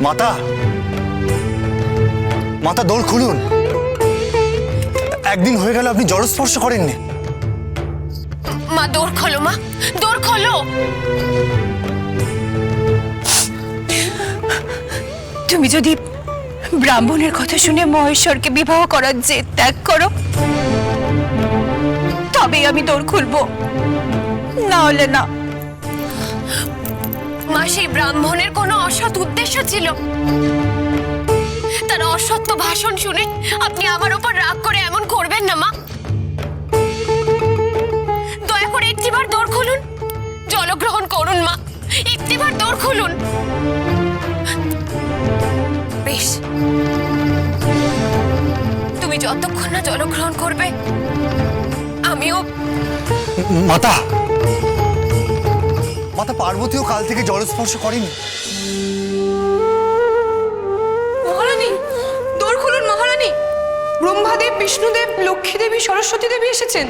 মাতা। মাতা, দোল খুলুন। একদিন হয়ে গেল আপনি জলস্পর্শ করেননি। মা দৌড় খোলো, মা। দৌড় খোলো। তুমি যদি ব্রাহ্মণের কথা শুনে মহেশ্বরকে বিবাহ করার যে ত্যাগ করো, তবেই আমি দৌড় খুলবো। না হলে না। মা, সেই ব্রাহ্মণের কোনো অসৎ উদ্দেশ্য ছিল। তার অসত্য ভাষণ শুনে আপনি আমার উপর রাগ করে এমন করবেন না, মা। দয়া করে একটিবার দৌড় খুলুন। জলগ্রহণ করুন, মা। একটিবার দৌড় খুলুন। বেশ। তুমি যতক্ষণ না জলগ্রহণ করবে, আমিও মাতা! মাতা পার্বতীও কাল থেকে জলস্পর্শ করেনি। মহারানী দৌড় খুলুন মহারানী। ব্রহ্মাদেব বিষ্ণুদেব লক্ষ্মী দেবী সরস্বতী দেবী এসেছেন।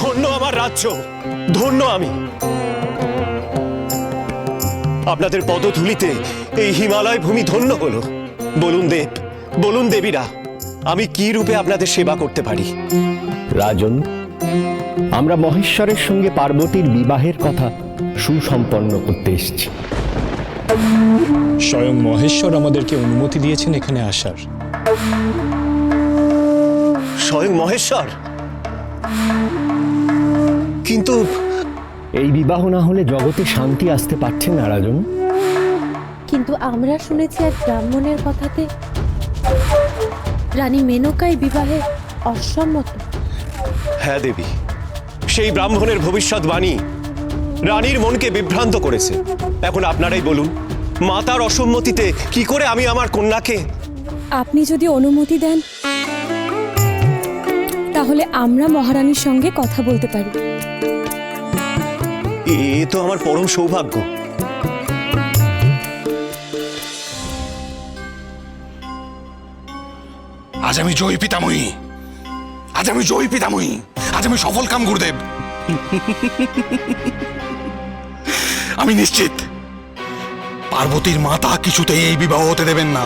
ধন্য আমার রাজ্য ধন্য আমি। আপনাদের পদধূলিতে এই হিমালয় ভূমি ধন্য হলো। বলুন দেব বলুন দেবীরা আমি কি রূপে আপনাদের সেবা করতে পারি? রাজন আমরা মহেশ্বরের সঙ্গে পার্বতীর বিবাহের কথা সুসম্পন্ন করতে এসেছি। স্বয়ং মহেশ্বর আমাদেরকে অনুমতি দিয়েছেন এখানে আসার। স্বয়ং মহেশ্বর? কিন্তু এই বিবাহ না হলে জগতে শান্তি আসতে পারছে না রাজন। কিন্তু আমরা শুনেছি এক ব্রাহ্মণের কথাতে রানী মেনকাই বিবাহে অসম্মত। হ্যাঁ দেবী সেই ব্রাহ্মণের ভবিষ্যৎবাণী রানীর মনকে বিভ্রান্ত করেছে। এখন আপনারাই বলুন মাতার অসম্মতিতে কি করে আমি আমার কন্যাকে আপনি যদি অনুমতি দেন তাহলে আমরা মহারানীর সঙ্গে কথা বলতে পারি। এ তো আমার পরম সৌভাগ্য। আজ আমি জয়ী পিতাময়ী আজ আমি জয়ী পিতাময়ী আজ আমি সফল কাম গুরুদেব। আমি নিশ্চিত, পার্বতীর মাতা কিছুতেই এই বিবাহ হতে দেবেন না।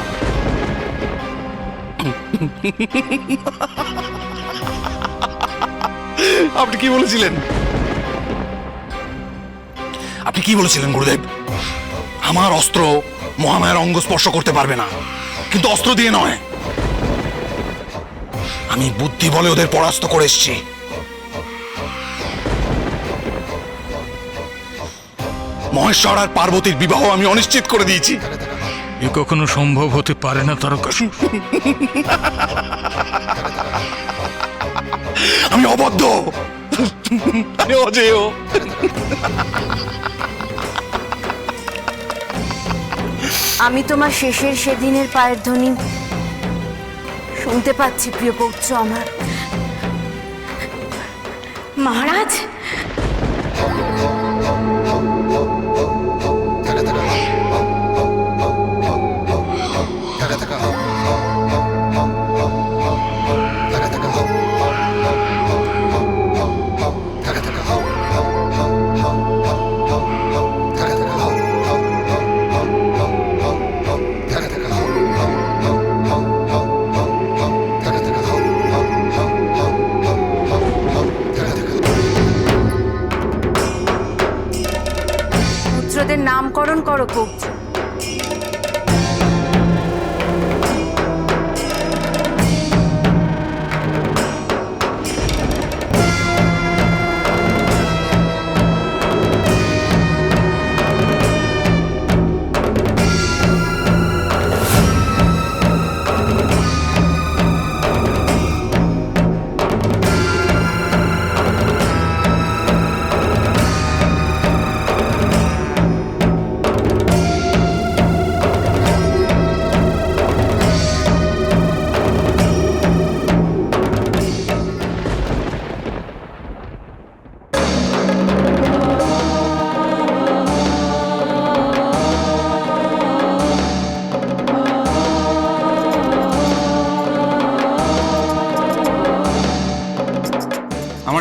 আপনি কি বলেছিলেন? আপনি কি বলেছিলেন গুরুদেব? আমার অস্ত্র মহামায়ের অঙ্গ স্পর্শ করতে পারবে না। কিন্তু অস্ত্র দিয়ে নয়। আমি বুদ্ধি বলে ওদের পরাস্ত করে এসছি। মহেশ্বর আর পার্বতীর বিবাহ আমি অনিশ্চিত করে দিয়েছি। এ কখনো সম্ভব হতে পারে না তারকাসুর আমি অবদ্ধ। আমি অজেয়। আমি তোমার শেষের সেদিনের পায়ের ধ্বনি শুনতে পাচ্ছি প্রিয় পৌত্র আমার। মহারাজ? Thank you.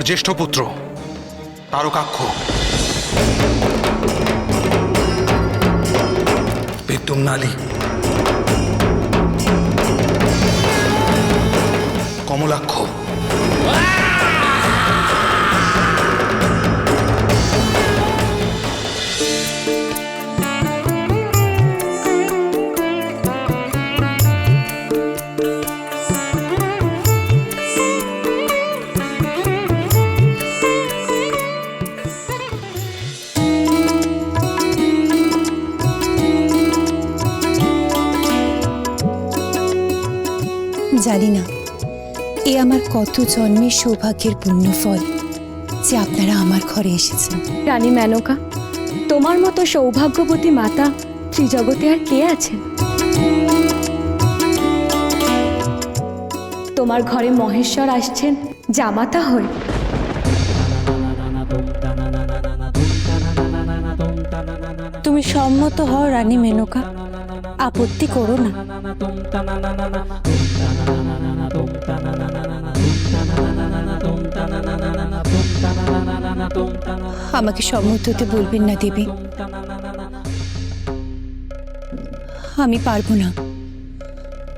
জ্যেষ্ঠ পুত্র তারকাক্ষ বিদ্যুম্নালী কমলাক্ষ। জানি না। এ আমার কত জন্মের সৌভাগ্যের পূর্ণ ফল যে আপনারা আমার ঘরে এসেছেন। রানী মেনকা তোমার মতো সৌভাগ্যবতী মাতা ত্রিজগতে আর কে আছেন? তোমার ঘরে মহেশ্বর আসছেন জামাতা হয়ে। তুমি সম্মত হও রানী মেনকা আপত্তি করো না। আমাকে সম্মত হতে বলবেন না, দেবী। আমি পারব না।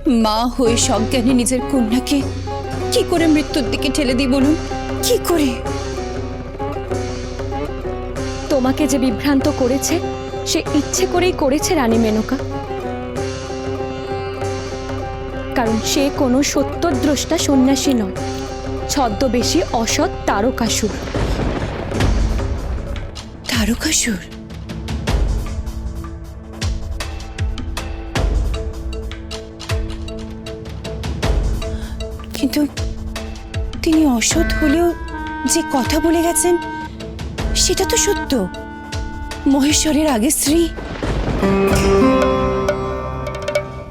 মা হয়ে সজ্ঞানে নিজের কন্যাকে কি করে মৃত্যুর দিকে ঠেলে দিই বলুন? কি করে? তোমাকে যে বিভ্রান্ত করেছে, সে ইচ্ছে করেই করেছে রানী মেনকা। কারণ সে কোনো সত্যদ্রষ্টা সন্ন্যাসী নয়। ছদ্মবেশী অসৎ তারকাসুর। তারকাসুর কিন্তু তিনি অসৎ হলেও যে কথা বলে গেছেন, সেটা তো সত্য। মহেশ্বরের আগে স্ত্রী।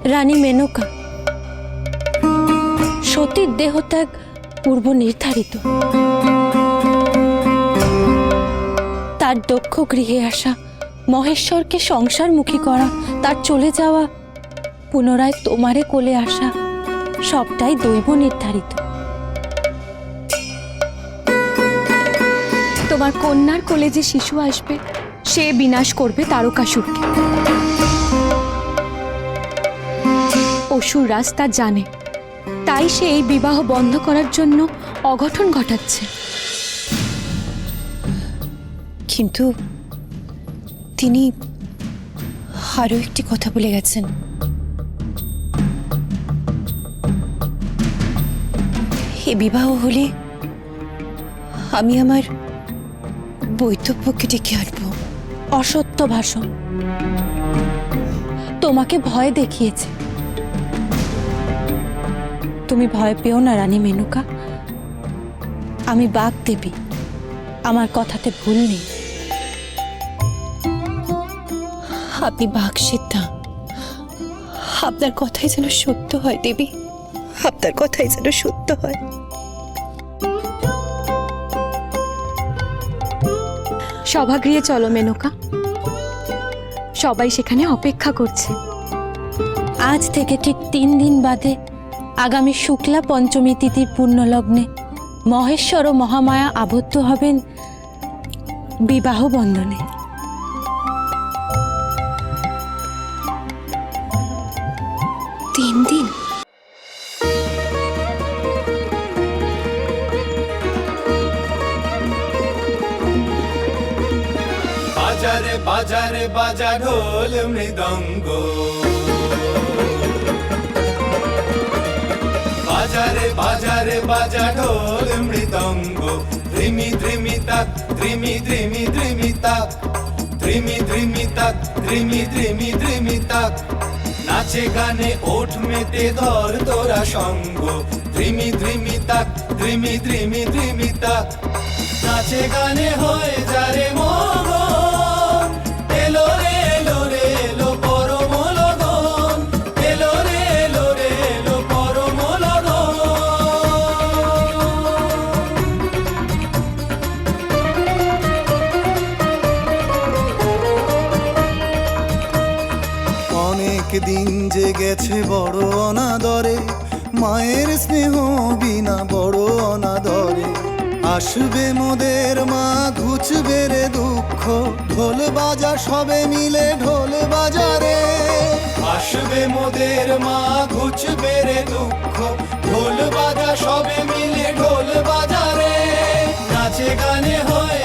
রানী মেনকা। সতীর দেহত্যাগ পূর্ব নির্ধারিত তার দক্ষ গৃহে আসা, মহেশ্বরকে সংসারমুখী করা, তার চলে যাওয়া, পুনরায় তোমারে কোলে আসা, সবটাই দৈব নির্ধারিত। তোমার কন্যার কোলে যে শিশু আসবে, সে বিনাশ করবে তারকাসুরকে অসুর রাস্তা জানে, তাই সে এই বিবাহ বন্ধ করার জন্য অঘটন ঘটাচ্ছে। কিন্তু তিনি আরও একটি কথা বলে গেছেন। এ বিবাহ হলে আমি আমার বৈতব্যকে ডেকে আনব। অসত্য ভাষণ। তোমাকে ভয় দেখিয়েছে। তুমি ভয় পেও না, রানী মেনুকা। আমি বাঘ দেবী। আমার কথাতে ভুল নেই। আপনি বাঘ সিদ্ধা। আপনার কথাই যেন সত্য হয় দেবী। আপনার কথাই যেন সত্য হয়। সভাগৃহে চলো মেনকা। সবাই সেখানে অপেক্ষা করছে। আজ থেকে ঠিক তিন দিন বাদে আগামী শুক্লা পঞ্চমী তিথির পুণ্যলগ্নে মহেশ্বর ও মহামায়া আবদ্ধ হবেন বিবাহ বন্ধনে। বাজারে বাজারে বাজা ঢোল মৃদঙ্গ। বাজারে বাজারে বাজা ঢোল মৃদঙ্গ। ধ্রিমি ধ্রিমি তাক ধ্রিমি ধ্রিমি ধ্রিমি তাক ধ্রিমি ধ্রিমি তাক ধ্রিমি ধ্রিমি ধ্রিমি তাক নাচে গানে ওঠ মেতে ধর তোরা সঙ্গ। ধ্রিমি ধ্রিমি তাক ধ্রিমি ধ্রিমি ধ্রিমি তাক নাচে গানে হয়ে যারে মগন গেছে বড় অনাদরে, মায়ের স্নেহ বিনা বড় অনাদরে। হাসবে মোদের মা, ঘুচবে রে দুঃখ, ঢোল বাজা সবে মিলে ঢোল বাজারে। আসবে মোদের মা, ঘুচবে রে দুঃখ, ঢোল বাজা সবে মিলে ঢোল বাজারে। নাচে গানে হয়ে